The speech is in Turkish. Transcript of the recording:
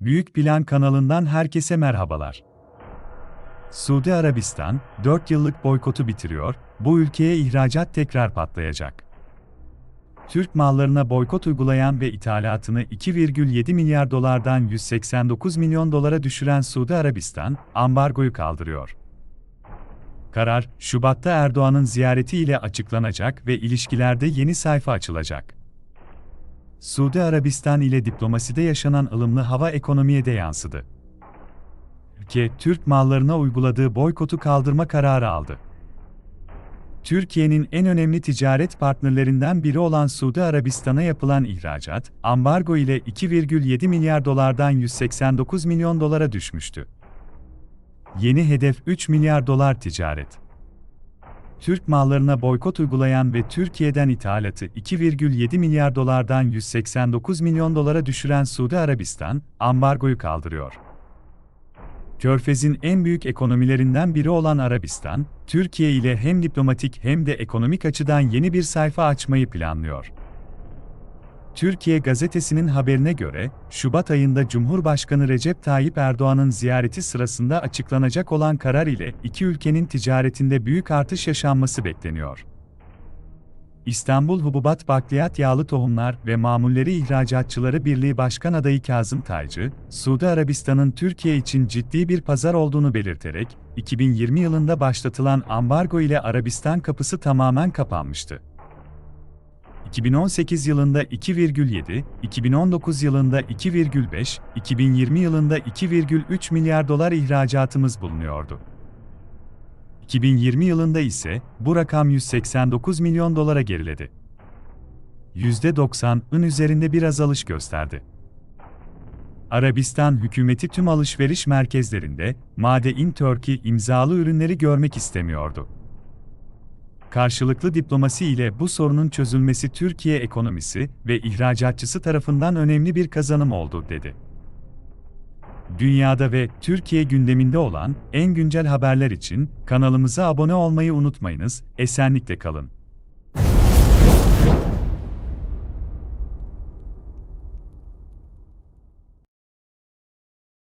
Büyük Plan kanalından herkese merhabalar. Suudi Arabistan, 4 yıllık boykotu bitiriyor, bu ülkeye ihracat tekrar patlayacak. Türk mallarına boykot uygulayan ve ithalatını 2,7 milyar dolardan 189 milyon dolara düşüren Suudi Arabistan, ambargoyu kaldırıyor. Karar, Şubat'ta Erdoğan'ın ziyareti ile açıklanacak ve ilişkilerde yeni sayfa açılacak. Suudi Arabistan ile diplomaside yaşanan ılımlı hava ekonomiye de yansıdı. Ülke, Türk mallarına uyguladığı boykotu kaldırma kararı aldı. Türkiye'nin en önemli ticaret partnerlerinden biri olan Suudi Arabistan'a yapılan ihracat, ambargo ile 2,7 milyar dolardan 189 milyon dolara düşmüştü. Yeni hedef 3 milyar dolar ticaret. Türk mallarına boykot uygulayan ve Türkiye'den ithalatı 2,7 milyar dolardan 189 milyon dolara düşüren Suudi Arabistan, ambargoyu kaldırıyor. Körfez'in en büyük ekonomilerinden biri olan Arabistan, Türkiye ile hem diplomatik hem de ekonomik açıdan yeni bir sayfa açmayı planlıyor. Türkiye gazetesinin haberine göre, Şubat ayında Cumhurbaşkanı Recep Tayyip Erdoğan'ın ziyareti sırasında açıklanacak olan karar ile iki ülkenin ticaretinde büyük artış yaşanması bekleniyor. İstanbul Hububat Bakliyat Yağlı Tohumlar ve Mamulleri İhracatçıları Birliği Başkan Adayı Kazım Taycı, Suudi Arabistan'ın Türkiye için ciddi bir pazar olduğunu belirterek, 2020 yılında başlatılan ambargo ile Arabistan kapısı tamamen kapanmıştı. 2018 yılında 2,7, 2019 yılında 2,5, 2020 yılında 2,3 milyar dolar ihracatımız bulunuyordu. 2020 yılında ise bu rakam 189 milyon dolara geriledi. %90'ın üzerinde bir azalış gösterdi. Arabistan hükümeti tüm alışveriş merkezlerinde Made in Turkey imzalı ürünleri görmek istemiyordu. Karşılıklı diplomasi ile bu sorunun çözülmesi Türkiye ekonomisi ve ihracatçısı tarafından önemli bir kazanım oldu, dedi. Dünyada ve Türkiye gündeminde olan en güncel haberler için kanalımıza abone olmayı unutmayınız, esenlikle kalın.